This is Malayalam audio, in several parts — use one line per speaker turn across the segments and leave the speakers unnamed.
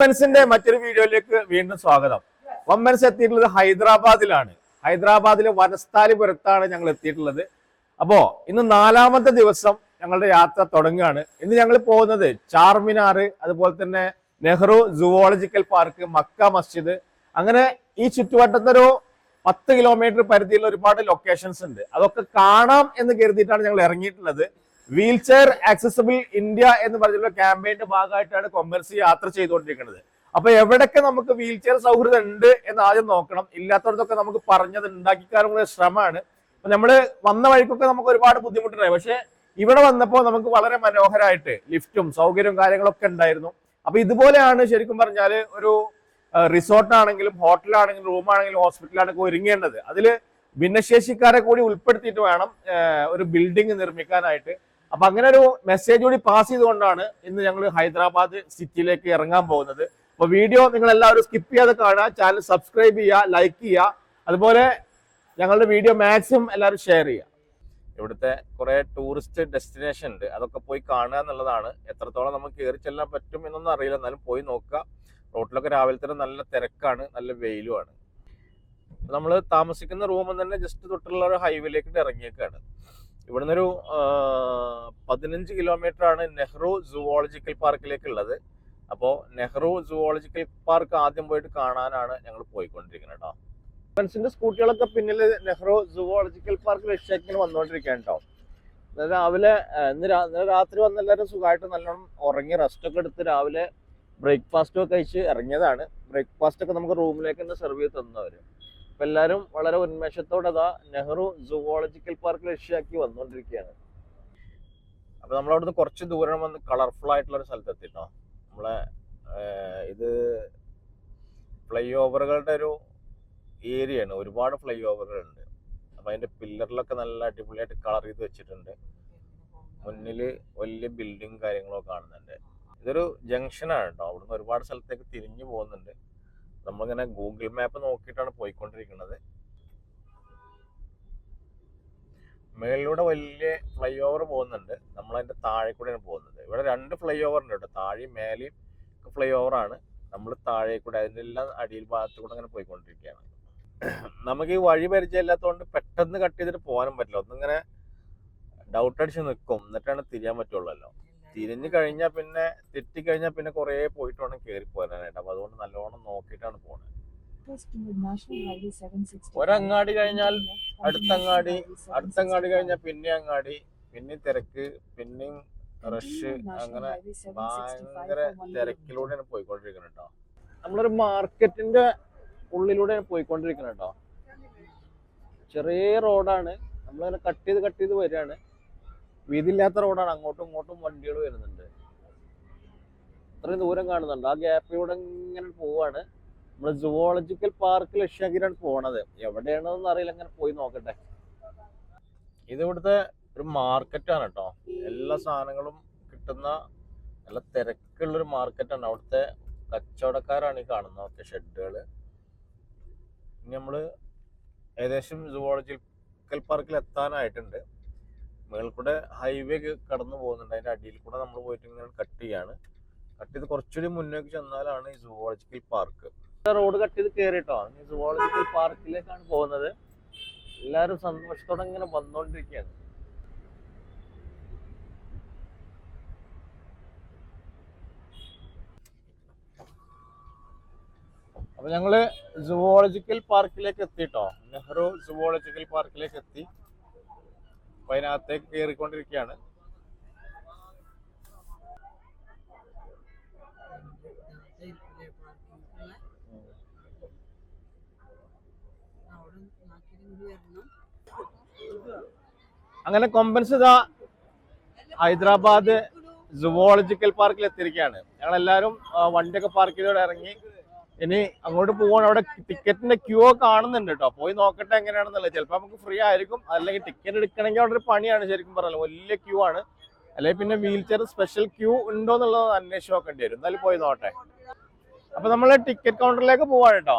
വമ്മൻസിന്റെ മറ്റൊരു വീഡിയോയിലേക്ക് വീണ്ടും സ്വാഗതം. വമ്മൻസ് എത്തിയിട്ടുള്ളത് ഹൈദരാബാദിലാണ്. ഹൈദരാബാദിലെ വനസ്ഥാലിപുരത്താണ് ഞങ്ങൾ എത്തിയിട്ടുള്ളത്. അപ്പോ ഇന്ന് നാലാമത്തെ ദിവസം ഞങ്ങളുടെ യാത്ര തുടങ്ങുകയാണ്. ഇന്ന് ഞങ്ങൾ പോകുന്നത് ചാർമിനാർ അതുപോലെ തന്നെ നെഹ്റു സുവോളജിക്കൽ പാർക്ക് മക്ക മസ്ജിദ്. അങ്ങനെ ഈ ചുറ്റുവട്ടത്തൊരു പത്ത് കിലോമീറ്റർ പരിധിയിലുള്ള ഒരുപാട് ലൊക്കേഷൻസ് ഉണ്ട്. അതൊക്കെ കാണാം എന്ന് കരുതിയിട്ടാണ് ഞങ്ങൾ ഇറങ്ങിയിട്ടുള്ളത്. വീൽ ചെയർ ആക്സസിബിൾ ഇന്ത്യ എന്ന് പറഞ്ഞിട്ടുള്ള ക്യാമ്പയിന്റെ ഭാഗമായിട്ടാണ് കൊമേഴ്സ് യാത്ര ചെയ്തുകൊണ്ടിരിക്കുന്നത്. അപ്പൊ എവിടൊക്കെ നമുക്ക് വീൽ ചെയർ സൗഹൃദം ഉണ്ട് എന്ന് ആദ്യം നോക്കണം. ഇല്ലാത്തടത്തൊക്കെ നമുക്ക് പറഞ്ഞത് ഉണ്ടാക്കിക്കാനുള്ള ശ്രമമാണ്. നമ്മൾ വന്ന വഴിക്കൊക്കെ നമുക്ക് ഒരുപാട് ബുദ്ധിമുട്ടുണ്ടായി. പക്ഷെ ഇവിടെ വന്നപ്പോൾ നമുക്ക് വളരെ മനോഹരമായിട്ട് ലിഫ്റ്റും സൗകര്യവും കാര്യങ്ങളൊക്കെ ഉണ്ടായിരുന്നു. അപ്പൊ ഇതുപോലെയാണ് ശരിക്കും പറഞ്ഞാൽ ഒരു റിസോർട്ടാണെങ്കിലും ഹോട്ടലാണെങ്കിലും റൂമാണെങ്കിലും ഹോസ്പിറ്റലാണെങ്കിലും ഒരുങ്ങേണ്ടത്. അതിൽ ഭിന്നശേഷിക്കാരെ കൂടി ഉൾപ്പെടുത്തിയിട്ട് വേണം ഒരു ബിൽഡിംഗ് നിർമ്മിക്കാനായിട്ട്. അപ്പൊ അങ്ങനെ ഒരു മെസ്സേജ് കൂടി പാസ് ചെയ്തുകൊണ്ടാണ് ഇന്ന് ഞങ്ങൾ ഹൈദരാബാദ് സിറ്റിയിലേക്ക് ഇറങ്ങാൻ പോകുന്നത്. അപ്പൊ വീഡിയോ നിങ്ങൾ എല്ലാവരും സ്കിപ്പ് ചെയ്യാതെ കാണുക ചാനൽ സബ്സ്ക്രൈബ് ചെയ്യുക ലൈക്ക് ചെയ്യുക. അതുപോലെ ഞങ്ങളുടെ വീഡിയോ മാക്സിമം എല്ലാവരും ഷെയർ ചെയ്യുക. ഇവിടുത്തെ കുറെ ടൂറിസ്റ്റ് ഡെസ്റ്റിനേഷൻ ഉണ്ട്. അതൊക്കെ പോയി കാണുക എന്നുള്ളതാണ്. എത്രത്തോളം നമുക്ക് കയറി ചെല്ലാൻ പറ്റും എന്നൊന്നും അറിയില്ല. എന്നാലും പോയി നോക്കുക. റോട്ടിലൊക്കെ രാവിലെ തന്നെ നല്ല തിരക്കാണ് നല്ല വെയിലുമാണ്. നമ്മൾ താമസിക്കുന്ന റൂമിൽ തന്നെ ജസ്റ്റ് തൊട്ടുള്ള ഒരു ഹൈവേയിലേക്ക് ഇറങ്ങിയേക്കാണ്. ഇവിടുന്ന് ഒരു പതിനഞ്ച് കിലോമീറ്റർ ആണ് നെഹ്റു സുവോളജിക്കൽ പാർക്കിലേക്ക് ഉള്ളത് അപ്പോൾ നെഹ്റു സുവോളജിക്കൽ പാർക്ക് ആദ്യം പോയിട്ട് കാണാനാണ് ഞങ്ങൾ പോയിക്കൊണ്ടിരിക്കുന്നത് കേട്ടോ ഫ്രണ്ട്സിന്റെ സ്കൂട്ടികളൊക്കെ പിന്നിൽ നെഹ്റു സുവോളജിക്കൽ പാർക്ക് ലക്ഷ്യത്തിന് വന്നുകൊണ്ടിരിക്കുകയാണ് കേട്ടോ രാവിലെ ഇന്ന് രാത്രി വന്ന എല്ലാവരും സുഖമായിട്ട് നല്ലോണം ഉറങ്ങി റെസ്റ്റ് ഒക്കെ എടുത്ത് രാവിലെ ബ്രേക്ക്ഫാസ്റ്റ് ഒക്കെ കഴിച്ച് ഇറങ്ങിയതാണ്. ബ്രേക്ക്ഫാസ്റ്റ് ഒക്കെ നമുക്ക് റൂമിലേക്ക് തന്നെ സെർവ് ചെയ്ത് തന്നവര്. അപ്പൊ എല്ലാവരും വളരെ ഉന്മേഷത്തോടെ അതാ നെഹ്റു സുവോളജിക്കൽ പാർക്ക് ലക്ഷ്യമാക്കി വന്നുകൊണ്ടിരിക്കുകയാണ് അപ്പൊ നമ്മളവിടുന്ന് കുറച്ച് ദൂരം വന്ന് കളർഫുൾ ആയിട്ടുള്ള ഒരു സ്ഥലത്ത് എത്തിട്ടോ നമ്മളെ ഇത് ഫ്ലൈ ഓവറുകളുടെ ഒരു ഏരിയയാണ്. ഒരുപാട് ഫ്ലൈ ഓവറുകൾ ഉണ്ട് അപ്പൊ അതിന്റെ പില്ലറിലൊക്കെ നല്ല അടിപൊളിയായിട്ട് കളർ ചെയ്ത് വെച്ചിട്ടുണ്ട്. മുന്നിൽ വലിയ ബിൽഡിങ് കാര്യങ്ങളൊക്കെ കാണുന്നുണ്ട്. ഇതൊരു ജംഗ്ഷനാണ് കേട്ടോ അവിടുന്ന് ഒരുപാട് സ്ഥലത്തേക്ക് തിരിഞ്ഞു പോകുന്നുണ്ട്. നമ്മളിങ്ങനെ ഗൂഗിൾ മാപ്പ് നോക്കിയിട്ടാണ് പോയിക്കൊണ്ടിരിക്കുന്നത്. മേളിലൂടെ വലിയ ഫ്ലൈ ഓവർ പോകുന്നുണ്ട്. നമ്മൾ അതിന്റെ താഴെ കൂടെയാണ് പോകുന്നത്. ഇവിടെ രണ്ട് ഫ്ലൈ ഓവർ ഉണ്ട് കേട്ടോ. താഴെയും മേലെയും ഫ്ലൈ ഓവർ ആണ് നമ്മൾ താഴെ കൂടെ അതിന്റെ എല്ലാം അടിയിൽ ഭാഗത്ത് കൂടെ അങ്ങനെ പോയിക്കൊണ്ടിരിക്കുകയാണ്. നമുക്ക് ഈ വഴി പരിചയമില്ലാത്തതുകൊണ്ട് പെട്ടെന്ന് കട്ട് ചെയ്തിട്ട് പോകാനും പറ്റില്ല. ഒന്നിങ്ങനെ ഡൗട്ട് അടിച്ച് നിൽക്കും എന്നിട്ടാണ് തിരിയാൻ പറ്റുള്ളല്ലോ. തിരിഞ്ഞു കഴിഞ്ഞാൽ പിന്നെ തെറ്റി കഴിഞ്ഞാൽ പിന്നെ കുറേ പോയിട്ട് വേണം കയറി പോരാനായിട്ട്. അപ്പൊ അതുകൊണ്ട് നല്ലോണം നോക്കിയിട്ടാണ് പോണത്.
ഒരങ്ങാടി കഴിഞ്ഞാൽ
അടുത്ത അങ്ങാടി അടുത്ത അങ്ങാടി കഴിഞ്ഞാൽ പിന്നെ അങ്ങാടി പിന്നെ തിരക്ക് പിന്നെയും റഷ് അങ്ങനെ ഭയങ്കര തിരക്കിലൂടെയാണ് പോയിക്കൊണ്ടിരിക്കുന്നത് കേട്ടോ നമ്മളൊരു മാർക്കറ്റിന്റെ ഉള്ളിലൂടെ പോയിക്കൊണ്ടിരിക്കുന്നത് കേട്ടോ ചെറിയ റോഡാണ്. നമ്മളിങ്ങനെ കട്ട് ചെയ്ത് കട്ട് ചെയ്ത് വരികയാണ്. വീതിയില്ലാത്ത റോഡാണ്. അങ്ങോട്ടും ഇങ്ങോട്ടും വണ്ടികൾ വരുന്നുണ്ട്. ഇത്രയും ദൂരം കാണുന്നുണ്ട്. ആ ഗ്യാപ്പിലൂടെ ഇങ്ങനെ പോവാണ്. നമ്മൾ സുവോളജിക്കൽ പാർക്ക് ലക്ഷ്യമാക്കിയിട്ടാണ് പോണത്. എവിടെയാണെന്ന് അറിയില്ല. അങ്ങനെ പോയി നോക്കട്ടെ. ഇത് ഇവിടുത്തെ ഒരു മാർക്കറ്റാണ് കേട്ടോ. എല്ലാ സാധനങ്ങളും കിട്ടുന്ന നല്ല തിരക്കുള്ളൊരു മാർക്കറ്റാണ്. അവിടുത്തെ കച്ചവടക്കാരാണ് ഈ കാണുന്നത്. അവിടുത്തെ ഷെഡുകൾ ഇനി നമ്മൾ ഏകദേശം സുവോളജിക്കൽ പാർക്കിൽ എത്താനായിട്ടുണ്ട് മുകളിൽ ഹൈവേ കടന്നു പോകുന്നുണ്ട്. അതിന്റെ അടിയിൽ കൂടെ നമ്മൾ പോയിട്ട് ഇങ്ങനെ കട്ട് ചെയ്യാണ്. കട്ട് ചെയ്ത് കുറച്ചുകൂടി മുന്നോട്ട് ചെന്നാലാണ് ഈ സുവോളജിക്കൽ പാർക്ക് റോഡ് കട്ട് ചെയ്ത് കയറിട്ടോ ഈ സുവോളജിക്കൽ പാർക്കിലേക്കാണ് പോകുന്നത്. എല്ലാരും സന്തോഷത്തോടെ ഇങ്ങനെ വന്നുകൊണ്ടിരിക്കുകയാണ് അപ്പൊ ഞങ്ങൾ സുവോളജിക്കൽ പാർക്കിലേക്ക് എത്തിട്ടോ. നെഹ്റു സുവോളജിക്കൽ പാർക്കിലേക്ക് എത്തി. അപ്പൊ അതിനകത്തേക്ക് കയറിക്കൊണ്ടിരിക്കുകയാണ് അങ്ങനെ കൊമ്പൻസ് ഇതാ ഹൈദരാബാദ് സുവോളജിക്കൽ പാർക്കിൽ എത്തിയിരിക്കുകയാണ്. ഞങ്ങൾ എല്ലാവരും വണ്ടിയൊക്കെ പാർക്ക് ചെയ്തോടെ ഇറങ്ങി ഇനി അങ്ങോട്ട് പോകണം അവിടെ ടിക്കറ്റിന്റെ ക്യൂ കാണുന്നുണ്ട് കേട്ടോ പോയി നോക്കട്ടെ എങ്ങനെയാണെന്നല്ലേ ചിലപ്പോൾ നമുക്ക് ഫ്രീ ആയിരിക്കും. അല്ലെങ്കിൽ ടിക്കറ്റ് എടുക്കണമെങ്കിൽ അവിടെ ഒരു പണിയാണ് ശരിക്കും പറഞ്ഞാൽ വലിയ ക്യൂ ആണ്. അല്ലെങ്കിൽ പിന്നെ വീൽ ചെയർ സ്പെഷ്യൽ ക്യൂ ഉണ്ടോ എന്നുള്ളത് അന്വേഷിച്ച് നോക്കേണ്ടി വരും. എന്തായാലും പോയി നോക്കട്ടെ. അപ്പൊ നമ്മൾ ടിക്കറ്റ് കൗണ്ടറിലേക്ക് പോവാണ് കേട്ടോ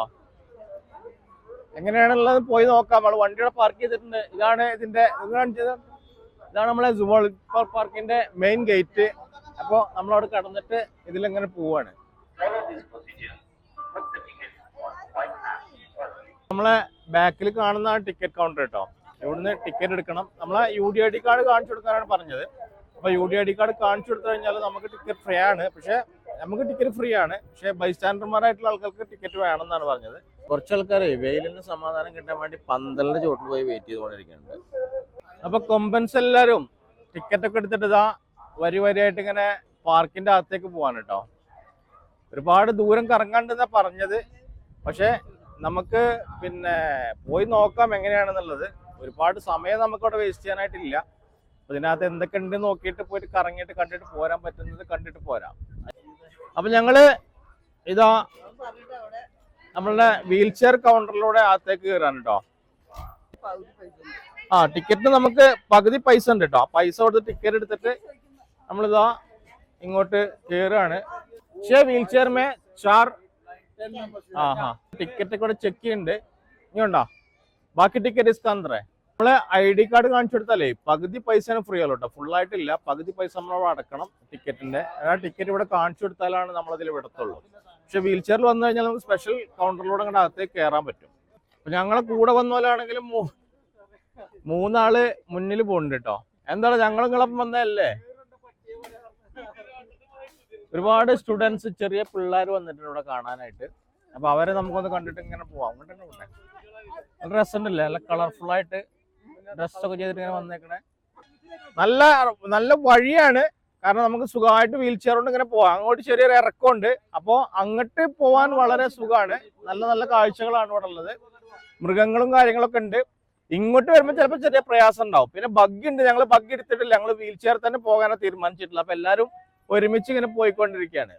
എങ്ങനെയാണുള്ളത് പോയി നോക്കാം. നമ്മൾ വണ്ടിയുടെ പാർക്ക് ചെയ്തിട്ടുണ്ട്. ഇതാണ് ഇതിന്റെ ഇത് ഇതാണ് നമ്മളെ സുബോൾ പാർക്കിന്റെ മെയിൻ ഗേറ്റ് അപ്പോൾ നമ്മളവിടെ കടന്നിട്ട് ഇതിലെങ്ങനെ പോവാണ്. നമ്മളെ ബാക്കിൽ കാണുന്ന ടിക്കറ്റ് കൗണ്ടർ കേട്ടോ ഇവിടുന്ന് ടിക്കറ്റ് എടുക്കണം? നമ്മളെ U D I D card കാണിച്ചു കൊടുക്കാനാണ് പറഞ്ഞത്. അപ്പൊ U D I D card കാണിച്ചു കൊടുത്തു കഴിഞ്ഞാൽ നമുക്ക് ടിക്കറ്റ് ഫ്രീ ആണ്. പക്ഷെ നമുക്ക് ടിക്കറ്റ് ഫ്രീ ആണ്. പക്ഷെ ബൈസ്റ്റാൻഡർമാരായിട്ടുള്ള ആൾക്കാർക്ക് ടിക്കറ്റ് വേണമെന്നാണ് പറഞ്ഞത്. കുറച്ച് ആൾക്കാരെ വെയിലിന് സമാധാനം കിട്ടാൻ വേണ്ടി പന്തലിന്റെ ചോട്ടിൽ പോയി വെയിറ്റ് ചെയ്തുകൊണ്ടിരിക്കുന്നുണ്ട്. അപ്പൊ കൊമ്പൻസ് എല്ലാവരും ടിക്കറ്റ് ഒക്കെ എടുത്തിട്ട് ഇതാ വരി വരിയായിട്ട് ഇങ്ങനെ പാർക്കിന്റെ അകത്തേക്ക് പോവാണ് കേട്ടോ ഒരുപാട് ദൂരം കറങ്ങാണ്ടെന്നാ പറഞ്ഞത്. പക്ഷെ നമുക്ക് പിന്നെ പോയി നോക്കാം എങ്ങനെയാണെന്നുള്ളത്. ഒരുപാട് സമയം നമുക്കവിടെ വേസ്റ്റ് ചെയ്യാനായിട്ടില്ല. അപ്പൊ ഇതിനകത്ത് എന്തൊക്കെ ഉണ്ട് നോക്കിയിട്ട് പോയിട്ട് കറങ്ങിയിട്ട് കണ്ടിട്ട് പോരാൻ പറ്റുന്നത് കണ്ടിട്ട് പോരാം. അപ്പൊ ഞങ്ങൾ ഇതാ നമ്മളുടെ വീൽ ചെയർ കൗണ്ടറിലൂടെ അകത്തേക്ക് കയറാൻ കേട്ടോ ആ ടിക്കറ്റിന് നമുക്ക് പകുതി പൈസ ഉണ്ട് കേട്ടോ പൈസ കൊടുത്ത് ടിക്കറ്റ് എടുത്തിട്ട് നമ്മളിതാ ഇങ്ങോട്ട് കയറുകയാണ് പക്ഷേ വീൽ ചെയർ മേ ചാർ ആ ഹാ ടിക്കറ്റ് കൂടെ ചെക്ക് ചെയ്യുന്നുണ്ട് ഇനി ഉണ്ടോ? ബാക്കി ടിക്കറ്റ് ഇസ്ക നമ്മളെ നമ്മൾ ഐ ഡി കാർഡ് കാണിച്ചു കൊടുത്താലേ പകുതി പൈസ ഫ്രീ ആണല്ലോ കേട്ടോ ഫുൾ ആയിട്ടില്ല. പകുതി പൈസ നമ്മൾ അടക്കണം ടിക്കറ്റിന്റെ ആ ടിക്കറ്റ് ഇവിടെ കാണിച്ചു കൊടുത്താലാണ് നമ്മളതിൽ വിടത്തുള്ളൂ. പക്ഷെ വീൽ ചെയറിൽ വന്നു കഴിഞ്ഞാൽ നമുക്ക് സ്പെഷ്യൽ കൗണ്ടറിലൂടെ അങ്ങോട്ട് അകത്തേക്ക് കയറാൻ പറ്റും. അപ്പൊ ഞങ്ങളെ കൂടെ വന്ന പോലാണെങ്കിലും മൂ- മൂന്നാൾ മുന്നിൽ പോകുന്നുണ്ട് കേട്ടോ എന്താണ് ഞങ്ങൾ നിങ്ങളപ്പം വന്നതല്ലേ? ഒരുപാട് സ്റ്റുഡൻസ് ചെറിയ പിള്ളേർ വന്നിട്ടുണ്ട് ഇവിടെ കാണാനായിട്ട്. അപ്പൊ അവരെ നമുക്കൊന്ന് കണ്ടിട്ട് ഇങ്ങനെ പോവാം. അങ്ങോട്ട് നല്ല രസമുണ്ടല്ലേ? നല്ല കളർഫുൾ ആയിട്ട് ഡ്രസ്സൊക്കെ ചെയ്തിട്ട് ഇങ്ങനെ വന്നേക്കണേ. നല്ല നല്ല വഴിയാണ്. കാരണം നമുക്ക് സുഖമായിട്ട് വീൽ ചെയർ കൊണ്ട് ഇങ്ങനെ പോവാം. അങ്ങോട്ട് ചെറിയൊരു ഇറക്കമുണ്ട്. അപ്പോൾ അങ്ങോട്ട് പോവാൻ വളരെ സുഖമാണ്. നല്ല നല്ല കാഴ്ചകളാണ് ഇവിടെ ഉള്ളത്. മൃഗങ്ങളും കാര്യങ്ങളൊക്കെ ഉണ്ട്. ഇങ്ങോട്ട് വരുമ്പോൾ ചിലപ്പോൾ ചെറിയ പ്രയാസം ഉണ്ടാവും. പിന്നെ ബഗ് ഉണ്ട്. ഞങ്ങൾ ബഗ് എടുത്തിട്ടില്ല. ഞങ്ങൾ വീൽ ചെയർ തന്നെ പോകാനാണ് തീരുമാനിച്ചിട്ടില്ല അപ്പൊ എല്ലാവരും ഒരുമിച്ച് ഇങ്ങനെ പോയിക്കൊണ്ടിരിക്കുകയാണ്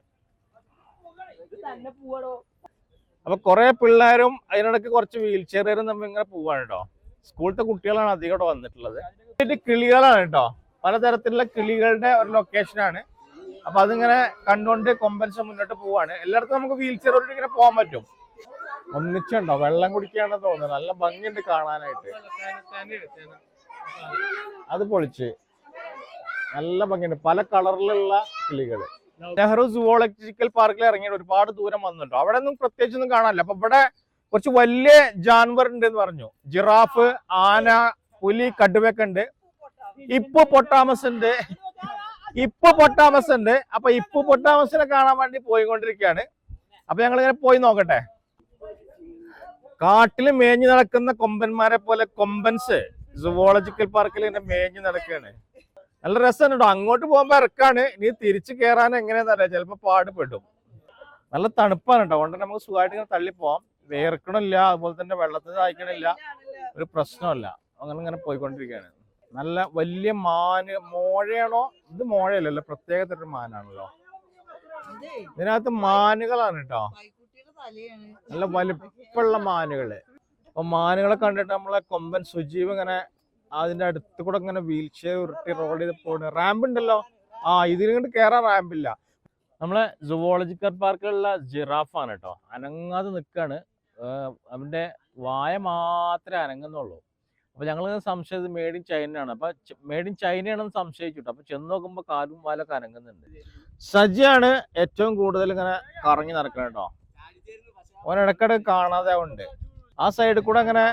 അപ്പൊ കുറെ പിള്ളേരും അതിനിടയ്ക്ക് കുറച്ച് വീൽ ചെയറും തമ്മിൽ ഇങ്ങനെ പോവാണ് കേട്ടോ സ്കൂളിലത്തെ കുട്ടികളാണ് അധികം ഇവിടെ വന്നിട്ടുള്ളത് കിളികളാണ് കേട്ടോ പലതരത്തിലുള്ള കിളികളുടെ ഒരു ലൊക്കേഷനാണ് അപ്പൊ അതിങ്ങനെ കണ്ടുകൊണ്ട് കൊമ്പൻസ് മുന്നോട്ട് പോവാണ് എല്ലായിടത്തും നമുക്ക് വീൽ ചെയറോട്ട് ഇങ്ങനെ പോകാൻ പറ്റും ഒന്നിച്ചുണ്ടോ വെള്ളം കുടിക്കുകയാണെന്ന് തോന്നുന്നു നല്ല ഭംഗിയുണ്ട് കാണാനായിട്ട് അത് പൊളിച്ച് നല്ല ഭംഗിയുണ്ട്. പല കളറിലുള്ള കിളികൾ. നെഹ്റു സുവോളജിക്കൽ പാർക്കിൽ ഇറങ്ങി ഒരുപാട് ദൂരം വന്നിട്ടുണ്ട്. അവിടെ ഒന്നും പ്രത്യേകിച്ച് ഒന്നും കാണാനില്ല. അപ്പൊ ഇവിടെ കുറച്ച് വലിയ ജാൻവർ ഉണ്ട് എന്ന് പറഞ്ഞു. ജിറാഫ് ആന പുലി കടുവയൊക്കെ ഉണ്ട്. ഇപ്പൊ പൊട്ടാമസ് ഉണ്ട്. ഇപ്പൊ പൊട്ടാമസ് ഉണ്ട്. അപ്പൊ ഇപ്പൊ പൊട്ടാമസിനെ കാണാൻ വേണ്ടി പോയിക്കൊണ്ടിരിക്കുകയാണ്. അപ്പൊ ഞങ്ങൾ ഇങ്ങനെ പോയി നോക്കട്ടെ. കാട്ടിൽ മേഞ്ഞു നടക്കുന്ന കൊമ്പന്മാരെ പോലെ കൊമ്പൻസ് സുവോളജിക്കൽ പാർക്കിൽ ഇങ്ങനെ മേഞ്ഞു നടക്കുകയാണ്. നല്ല രസമാണ് കേട്ടോ അങ്ങോട്ട് പോകുമ്പോ ഇറക്കാണ്. ഇനി തിരിച്ചു കയറാൻ എങ്ങനെയാന്ന് അറിയാം ചിലപ്പോ പാടുപെടും. നല്ല തണുപ്പാണ് കേട്ടോ അതുകൊണ്ട് നമുക്ക് സുഖമായിട്ട് ഇങ്ങനെ തള്ളി പോവാം. വേർക്കണില്ല. അതുപോലെ തന്നെ വെള്ളത്തിന് സഹായിക്കണില്ല ഒരു പ്രശ്നമല്ല അങ്ങനെ ഇങ്ങനെ പോയിക്കൊണ്ടിരിക്കുകയാണ്. നല്ല വലിയ മാന്. മോഴയാണോ? ഇത് മോഴയല്ലല്ലോ പ്രത്യേക തരം മാനാണല്ലോ. ഇതിനകത്ത് മാനുകളാണ് കേട്ടോ നല്ല വലിപ്പുള്ള മാനുകൾ. അപ്പൊ മാനുകളെ കണ്ടിട്ട് നമ്മളെ കൊമ്പൻ സുജീവ് ഇങ്ങനെ അതിന്റെ അടുത്ത് കൂടെ ഇങ്ങനെ വീൽ ചെയർ ഉരുട്ടി റോൾ ചെയ്ത് പോണ്. റാമ്പ് ഉണ്ടല്ലോ. ആ ഇതിലിങ്ങോട്ട് കയറാൻ റാമ്പില്ല നമ്മളെ സുവോളജിക്കൽ പാർക്കിലുള്ള ജിറാഫാണ് കേട്ടോ അനങ്ങാതെ നിൽക്കാണ് അവന്റെ വായ മാത്രമേ അനങ്ങുന്നുള്ളൂ. അപ്പൊ ഞങ്ങൾ സംശയത് മേഡ് ഇൻ ചൈന ആണ്. അപ്പൊ മേഡ് ഇൻ ചൈനയാണെന്ന് സംശയിച്ചു അപ്പൊ ചെന്ന് നോക്കുമ്പോ കാലും വാലൊക്കെ അനങ്ങുന്നുണ്ട്. സജിയാണ് ഏറ്റവും കൂടുതൽ ഇങ്ങനെ കറങ്ങി നടക്കണം കേട്ടോ ഓൻ ഇടക്കിടക്ക് കാണാതെ ഉണ്ട് ആ സൈഡിൽ കൂടെ അങ്ങനെ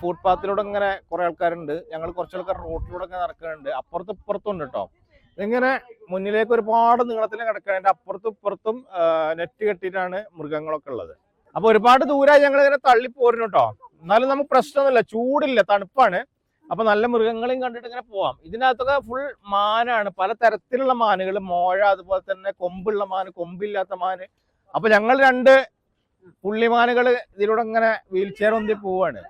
ഫുട്പാത്തിലൂടെ ഇങ്ങനെ കുറെ ആൾക്കാരുണ്ട്. ഞങ്ങൾ കുറച്ച് ആൾക്കാർ റോട്ടിലൂടെ ഇങ്ങനെ നടക്കുന്നുണ്ട് അപ്പുറത്തും ഇപ്പുറത്തും ഉണ്ട് കേട്ടോ ഇങ്ങനെ മുന്നിലേക്ക് ഒരുപാട് നീളത്തിൽ കിടക്കുന്നുണ്ട് അപ്പുറത്തും ഇപ്പുറത്തും നെറ്റ് കെട്ടിയിട്ടാണ് മൃഗങ്ങളൊക്കെ ഉള്ളത്. അപ്പൊ ഒരുപാട് ദൂരെ ഞങ്ങൾ ഇങ്ങനെ തള്ളി പോരുന്നു കേട്ടോ എന്നാലും നമുക്ക് പ്രശ്നമൊന്നുമില്ല. ചൂടില്ല തണുപ്പാണ്. അപ്പൊ നല്ല മൃഗങ്ങളെയും കണ്ടിട്ട് ഇങ്ങനെ പോവാം. ഇതിനകത്തൊക്കെ ഫുൾ മാനാണ്. പല തരത്തിലുള്ള മാനുകൾ മോഴ അതുപോലെ തന്നെ കൊമ്പുള്ള മാന് കൊമ്പില്ലാത്ത മാന്. അപ്പൊ ഞങ്ങൾ രണ്ട് പുള്ളിമാനുകൾ ഇതിലൂടെ ഇങ്ങനെ വീൽ ചെയർ ഒന്തി പോവാണ്.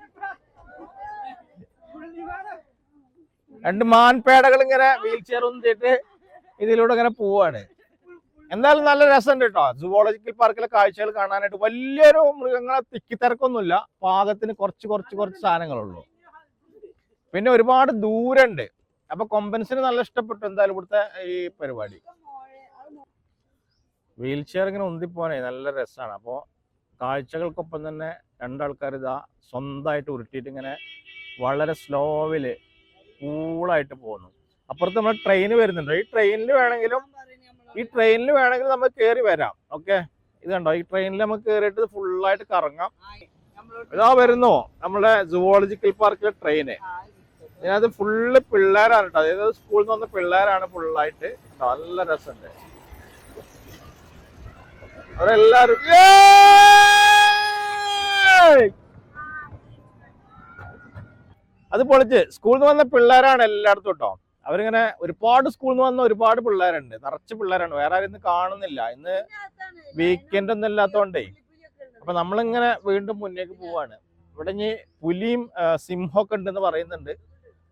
രണ്ട് മാൻപേടകൾ ഇങ്ങനെ വീൽ ചെയർ ഒന്നിട്ട് ഇതിലൂടെ ഇങ്ങനെ പോവാണ്. എന്തായാലും നല്ല രസമുണ്ട് കേട്ടോ സുവോളജിക്കൽ പാർക്കിലെ കാഴ്ചകൾ കാണാനായിട്ട് വലിയൊരു മൃഗങ്ങളെ തിക്കിത്തിരക്കൊന്നുമില്ല. പാകത്തിന് കുറച്ച് കുറച്ച് കുറച്ച് സാധനങ്ങളുള്ളൂ. പിന്നെ ഒരുപാട് ദൂരമുണ്ട് അപ്പൊ കൊമ്പൻസിന് നല്ല ഇഷ്ടപ്പെട്ടു എന്തായാലും ഇവിടുത്തെ ഈ പരിപാടി. വീൽ ചെയർ ഇങ്ങനെ ഉന്തിപ്പോനെ നല്ല രസമാണ്. അപ്പോൾ കാഴ്ചകൾക്കൊപ്പം തന്നെ രണ്ടാൾക്കാർ ഇതാ സ്വന്തമായിട്ട് ഉരുട്ടിയിട്ട് ഇങ്ങനെ വളരെ സ്ലോവിൽ കൂളായിട്ട് പോകുന്നു. അപ്പുറത്ത് നമ്മൾ ട്രെയിൻ വരുന്നുണ്ട്. ഈ ട്രെയിനിൽ വേണമെങ്കിലും ഈ ട്രെയിനിൽ വേണമെങ്കിലും നമ്മൾ കയറി വരാം. ഓക്കെ ഇത് കണ്ടോ? ഈ ട്രെയിനിൽ നമുക്ക് കയറിയിട്ട് ഫുള്ളായിട്ട് കറങ്ങാം. ഇതാ വരുന്നു നമ്മുടെ സുവോളജിക്കൽ പാർക്കിലെ ട്രെയിന് ഇതിനകത്ത് ഫുള്ള് പിള്ളേരാണ് കേട്ടോ അതായത് സ്കൂളിൽ നിന്ന് വന്ന പിള്ളേരാണ് ഫുള്ളായിട്ട് നല്ല രസമുണ്ട്. അവരെല്ലാരും! അത് പൊളിച്ച്. സ്കൂളിൽ നിന്ന് വന്ന പിള്ളേരാണ് എല്ലായിടത്തും കേട്ടോ അവരിങ്ങനെ ഒരുപാട് സ്കൂളിൽ നിന്ന് വന്ന ഒരുപാട് പിള്ളേരുണ്ട്. നിറച്ച് പിള്ളേരാണ്. വേറെ ആരും ഇന്ന് കാണുന്നില്ല. ഇന്ന് വീക്കെൻഡ് ഒന്നും ഇല്ലാത്തതുകൊണ്ടേ അപ്പൊ നമ്മളിങ്ങനെ വീണ്ടും മുന്നേക്ക് പോവാണ്. ഇവിടെ ഇനി പുലിയും സിംഹമൊക്കെ ഉണ്ടെന്ന് പറയുന്നുണ്ട്.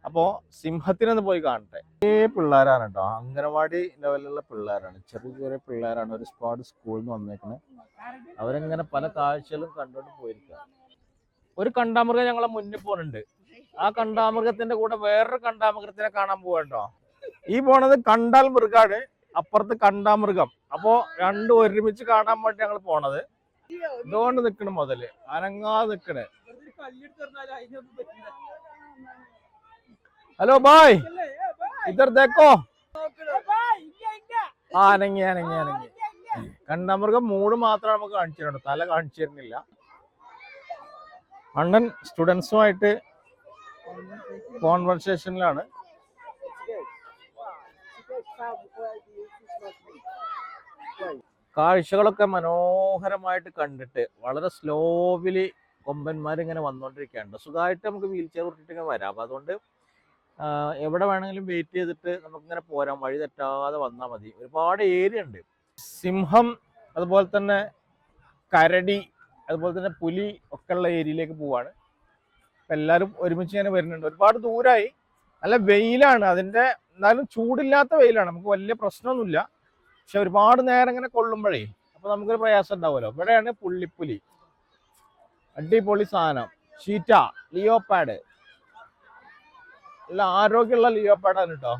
അപ്പോ സിംഹത്തിനൊന്ന് പോയി കാണട്ടെ. ഈ പിള്ളേരാണ് കേട്ടോ അംഗനവാടി ലെവലിലുള്ള പിള്ളേരാണ്. ചെറിയ ചെറിയ പിള്ളേരാണ് ഒരു സ്കൂളിൽ നിന്ന് വന്നേക്കുന്നത് അവരിങ്ങനെ പല കാഴ്ചകളും കണ്ടോണ്ട് പോയിരിക്കുക ഒരു കണ്ടാമൃഗം ഞങ്ങളെ മുന്നിൽ പോകുന്നുണ്ട് ആ കണ്ടാമൃഗത്തിന്റെ കൂടെ വേറൊരു കണ്ടാമൃഗത്തിനെ കാണാൻ പോകണ്ടോ ഈ പോണത് കണ്ടാൽ മൃഗാണ് അപ്പുറത്ത് കണ്ടാമൃഗം. അപ്പോ രണ്ടും ഒരുമിച്ച് കാണാൻ വേണ്ടി ഞങ്ങൾ പോണത്. ഇതുകൊണ്ട് നിക്കണ് മുതൽ അനങ്ങാതെ നിക്കണ്. Hello bye. ഇതർ ആ അനങ്ങി അനങ്ങി അനങ്ങി. കണ്ടാമൃഗം മൂട് മാത്രം നമുക്ക് കാണിച്ചു തരുന്നുണ്ട്. തല കാണിച്ചു തരുന്നില്ല. അണ്ണൻ സ്റ്റുഡൻസുമായിട്ട് കോൺവെർസേഷനിലാണ്. കാഴ്ചകളൊക്കെ മനോഹരമായിട്ട് കണ്ടിട്ട് വളരെ സ്ലോവിലി കൊമ്പന്മാരിങ്ങനെ വന്നുകൊണ്ടിരിക്കുകയാണ് സുഖമായിട്ട് നമുക്ക് വീൽ ചെയർ ഇട്ടിട്ടിങ്ങനെ വരാം. അപ്പൊ അതുകൊണ്ട് എവിടെ വേണമെങ്കിലും വെയിറ്റ് ചെയ്തിട്ട് നമുക്കിങ്ങനെ പോരാം. വഴി തെറ്റാതെ വന്നാൽ മതി. ഒരുപാട് ഏരിയ ഉണ്ട്. സിംഹം അതുപോലെ തന്നെ കരടി അതുപോലെ തന്നെ പുലി ഒക്കെ ഉള്ള ഏരിയയിലേക്ക് പോവാണ്. അപ്പൊ എല്ലാവരും ഒരുമിച്ച് ഇങ്ങനെ വരുന്നുണ്ട്. ഒരുപാട് ദൂരമായി നല്ല വെയിലാണ്. അതിന്റെ എന്നാലും ചൂടില്ലാത്ത വെയിലാണ്. നമുക്ക് വലിയ പ്രശ്നമൊന്നുമില്ല. പക്ഷെ ഒരുപാട് നേരം ഇങ്ങനെ കൊള്ളുമ്പോഴേ അപ്പോൾ നമുക്കൊരു പ്രയാസം ഉണ്ടാവുമല്ലോ. ഇവിടെയാണ് പുള്ളിപ്പുലി. അടിപൊളി സാധനം. ഷീറ്റ ലിയോപാഡ്. നല്ല ആരോഗ്യമുള്ള ലിയോപാഡാണ് കേട്ടോ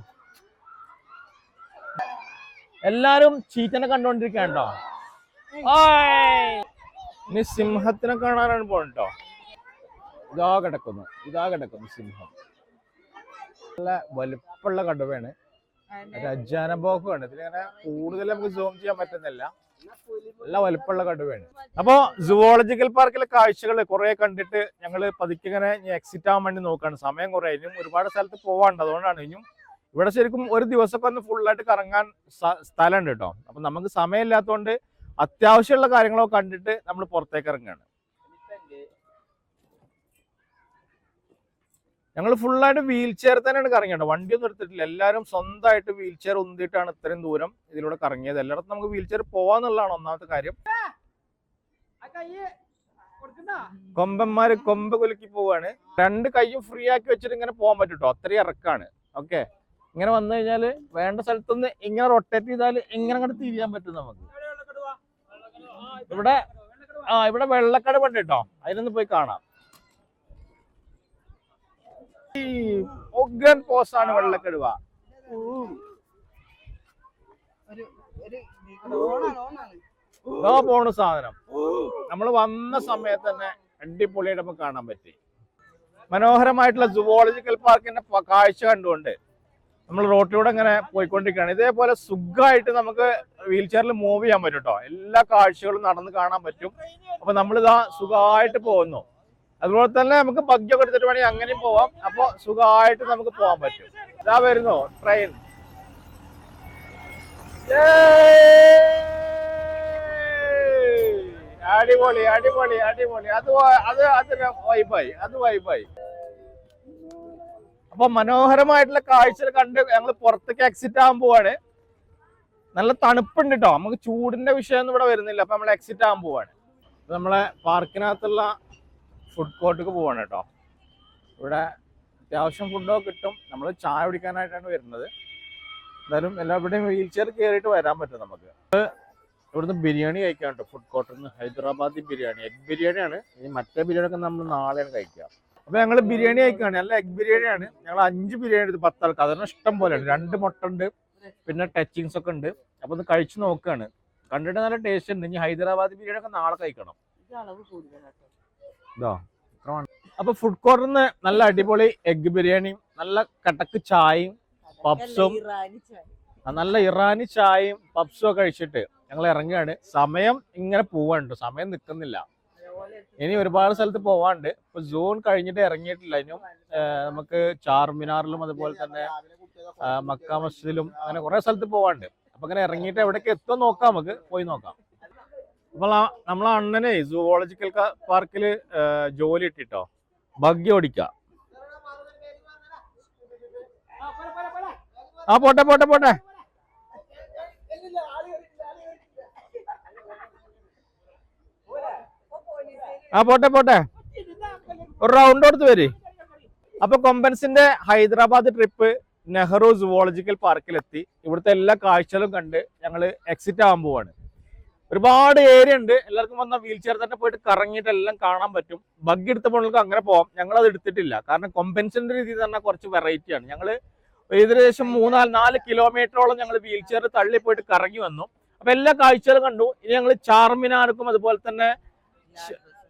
എല്ലാരും ചീറ്റനെ കണ്ടോണ്ടിരിക്കണ്ടോ ഇനി സിംഹത്തിനെ കാണാനാണ് പോകണ്ടോ ഇതാ കിടക്കുന്നു ഇതാ കിടക്കുന്നു സിംഹം. നല്ല വലുപ്പുള്ള കടുവയാണ്. രജാനബോക്കാണ് ഇതിലിങ്ങനെ കൂടുതൽ നമുക്ക് സൂം ചെയ്യാൻ പറ്റുന്നില്ല. നല്ല വലുപ്പുള്ള കടുവയാണ്. അപ്പോ സുവോളജിക്കൽ പാർക്കിലെ കാഴ്ചകൾ കുറെ കണ്ടിട്ട് ഞങ്ങൾ പതുക്കെ ഇങ്ങനെ എക്സിറ്റ് ആവാൻ വേണ്ടി നോക്കാണ്. സമയം കുറെ ഇനിയും ഒരുപാട് സ്ഥലത്ത് പോവാണ്ട് അതുകൊണ്ടാണ് ഇനിയും ഇവിടെ ശരിക്കും ഒരു ദിവസമൊക്കെ ഒന്ന് ഫുള്ളായിട്ട് കറങ്ങാൻ സ്ഥ- സ്ഥലമുണ്ട് കേട്ടോ. അപ്പൊ നമുക്ക് സമയമില്ലാത്തതുകൊണ്ട് അത്യാവശ്യമുള്ള കാര്യങ്ങളൊക്കെ കണ്ടിട്ട് നമ്മൾ പുറത്തേക്ക് ഇറങ്ങുകയാണ്. ഞങ്ങൾ ഫുള്ളായിട്ട് വീൽ ചെയർ തന്നെയാണ് കറങ്ങിയത്. വണ്ടിയൊന്നും എടുത്തിട്ടില്ല. എല്ലാവരും സ്വന്തമായിട്ട് വീൽ ചെയർ ഉന്തിയിട്ടാണ് ഇത്രയും ദൂരം ഇതിലൂടെ കറങ്ങിയത്. എല്ലായിടത്തും നമുക്ക് വീൽ ചെയർ പോവാന്നുള്ളതാണ് ഒന്നാമത്തെ കാര്യം. കൊമ്പന്മാര് കൊമ്പ് കുലുക്കി പോവാണ്. രണ്ട് കൈയും ഫ്രീ ആക്കി വെച്ചിട്ട് ഇങ്ങനെ പോകാൻ പറ്റൂട്ടോ? അത്രയും ഇറക്കാണ്. ഓക്കെ ഇങ്ങനെ വന്നു കഴിഞ്ഞാൽ വേണ്ട സ്ഥലത്തുനിന്ന് ഇങ്ങനെ റൊട്ടേറ്റ് ചെയ്താൽ ഇങ്ങനെ അങ്ങോട്ട് തിരിയാൻ പറ്റും നമുക്ക്. ഇവിടെ ആ ഇവിടെ വെള്ളക്കട പണ്ട് കേട്ടോ. അതിനൊന്ന് പോയി കാണാം. ഈ ഒഗൻ പോസാണ് വെള്ളക്കടുവ. ഇതാ പോണ സാധനം. നമ്മൾ വന്ന സമയത്ത് തന്നെ അടിപൊളിയായിട്ട് നമുക്ക് കാണാൻ പറ്റി. മനോഹരമായിട്ടുള്ള സുവോളജിക്കൽ പാർക്കിന്റെ കാഴ്ച കണ്ടുകൊണ്ട് നമ്മൾ റോട്ടിലൂടെ ഇങ്ങനെ പോയിക്കൊണ്ടിരിക്കുകയാണ്. ഇതേപോലെ സുഖമായിട്ട് നമുക്ക് വീൽ ചെയറിൽ മൂവ് ചെയ്യാൻ പറ്റും കേട്ടോ എല്ലാ കാഴ്ചകളും നടന്ന് കാണാൻ പറ്റും. അപ്പൊ നമ്മളിതാ സുഖമായിട്ട് പോകുന്നു. അതുപോലെ തന്നെ നമുക്ക് ബഗ്ഗൊക്കെ എടുത്തിട്ട് വേണമെങ്കിൽ അങ്ങനെയും പോവാം. അപ്പോൾ സുഖമായിട്ട് നമുക്ക് പോകാൻ പറ്റും. ഇതാ വരുന്നു ട്രെയിൻ അടിപൊളി അടിപൊളി അടിപൊളി. അത് അത് അതിന് വൈബായി അത് വൈബായി അപ്പൊ മനോഹരമായിട്ടുള്ള കാഴ്ചകൾ കണ്ട് ഞങ്ങൾ പുറത്തേക്ക് എക്സിറ്റ് ആകാൻ പോവാണ്. നല്ല തണുപ്പുണ്ട് കേട്ടോ നമുക്ക് ചൂടിന്റെ വിഷയമൊന്നും ഇവിടെ വരുന്നില്ല. അപ്പൊ നമ്മൾ എക്സിറ്റ് ആകാൻ പോവാണ്. നമ്മളെ പാർക്കിനകത്തുള്ള ഫുഡ് കോർട്ടിക്ക് പോവാണ് കേട്ടോ. ഇവിടെ അത്യാവശ്യം ഫുഡൊക്കെ കിട്ടും. നമ്മൾ ചായ കുടിക്കാനായിട്ടാണ് വരുന്നത്. എന്തായാലും എല്ലാവരുടെയും വീൽ ചെയർ കയറിയിട്ട് വരാൻ പറ്റും നമുക്ക്. ഇവിടുന്ന് ബിരിയാണി കഴിക്കാൻ കേട്ടോ. ഫുഡ് കോർട്ടിൽ നിന്ന് ഹൈദരാബാദി ബിരിയാണി. എഗ് ബിരിയാണിയാണ്. ഇനി മറ്റേ ബിരിയാണി ഒക്കെ നമ്മൾ നാളെയാണ് കഴിക്കുക. അപ്പൊ ഞങ്ങൾ ബിരിയാണി കഴിക്കുകയാണ്. നല്ല എഗ് ബിരിയാണിയാണ്. ഞങ്ങൾ അഞ്ച് ബിരിയാണി എടുത്ത് പത്ത് ആൾക്ക് അതിന് ഇഷ്ടം പോലെയാണ് രണ്ട് മുട്ട ഉണ്ട്. പിന്നെ ടച്ചിങ്സ് ഒക്കെ ഉണ്ട്. അപ്പൊ ഒന്ന് കഴിച്ചു നോക്കുകയാണ്. കണ്ടിട്ട് നല്ല ടേസ്റ്റ് ഉണ്ട്. ഇനി ഹൈദരാബാദി ബിരിയാണി ഒക്കെ നാളെ കഴിക്കണം. ഇതോ. അപ്പൊ ഫുഡ് കോർട്ടിൽ നിന്ന് നല്ല അടിപൊളി എഗ് ബിരിയാണിയും നല്ല കടക്ക് ചായയും പപ്സും ആ നല്ല ഇറാനി ചായയും പപ്സും ഒക്കെ കഴിച്ചിട്ട് ഞങ്ങൾ ഇറങ്ങുകയാണ്. സമയം ഇങ്ങനെ പോവാണ്ട് സമയം നിൽക്കുന്നില്ല ഇനി ഒരുപാട് സ്ഥലത്ത് പോവാണ്ട് ഇപ്പൊ സൂൺ കഴിഞ്ഞിട്ട് ഇറങ്ങിയിട്ടില്ല. ഇനിയും നമുക്ക് ചാർമിനാറിലും അതുപോലെ തന്നെ മക്ക മസ്ജിദിലും അങ്ങനെ കുറെ സ്ഥലത്ത് പോവാണ്ട് അപ്പൊ അങ്ങനെ ഇറങ്ങിയിട്ട് എവിടേക്ക് എത്തും നോക്കാം നമുക്ക്. പോയി നോക്കാം. അപ്പോൾ നമ്മളെ അണ്ണനെ സുവോളജിക്കൽ പാർക്കിൽ ജോലി ഇട്ടിട്ടോ ബഗ്ഗി ഓടിക്ക ആ പോട്ടെ പോട്ടെ പോട്ടെ. ആ പോട്ടെ പോട്ടെ. ഒരു റൗണ്ട് കൊടുത്ത് വരി. അപ്പൊ കൊമ്പൻസിന്റെ ഹൈദരാബാദ് ട്രിപ്പ് നെഹ്റു സുവോളജിക്കൽ പാർക്കിലെത്തി ഇവിടുത്തെ എല്ലാ കാഴ്ചകളും കണ്ട് ഞങ്ങൾ എക്സിറ്റ് ആവാൻ പോവാണ്. ഒരുപാട് ഏരിയ ഉണ്ട്. എല്ലാവർക്കും വന്ന വീൽ ചെയർ തന്നെ പോയിട്ട് കറങ്ങിയിട്ട് എല്ലാം കാണാൻ പറ്റും. ബഗ് എടുത്തപ്പോൾ അങ്ങനെ പോവാം. ഞങ്ങൾ അത് എടുത്തിട്ടില്ല. കാരണം കൊമ്പൻസിന്റെ രീതിയിൽ തന്നെ കുറച്ച് വെറൈറ്റിയാണ് ഞങ്ങൾ ഏകദേശം മൂന്നാൽ നാല് കിലോമീറ്ററോളം ഞങ്ങൾ വീൽ ചെയർ തള്ളി പോയിട്ട് കറങ്ങി വന്നു. അപ്പൊ എല്ലാ കാഴ്ചകളും കണ്ടു. ഇനി ഞങ്ങൾ ചാർമിനാർക്കും അതുപോലെ തന്നെ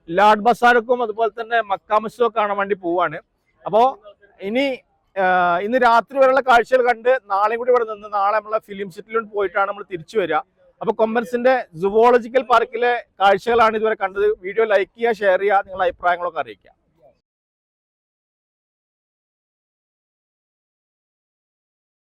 ലാഡ് ബസാർക്കും അതുപോലെ തന്നെ മക്കാമസും കാണാൻ വേണ്ടി പോവാണ്. അപ്പോ ഇനി ഇന്ന് രാത്രി വരെയുള്ള കാഴ്ചകൾ കണ്ട് നാളെയും കൂടി ഇവിടെ നിന്ന് നാളെ നമ്മളെ ഫിലിം സിറ്റിയിലോട്ട് പോയിട്ടാണ് നമ്മൾ തിരിച്ചു വരിക. അപ്പൊ കൊമ്പൻസിന്റെ സുവോളജിക്കൽ പാർക്കിലെ കാഴ്ചകളാണ് ഇതുവരെ കണ്ടത്. വീഡിയോ ലൈക്ക് ചെയ്യുക ഷെയർ ചെയ്യുക നിങ്ങളുടെ അഭിപ്രായങ്ങളൊക്കെ അറിയിക്കുക.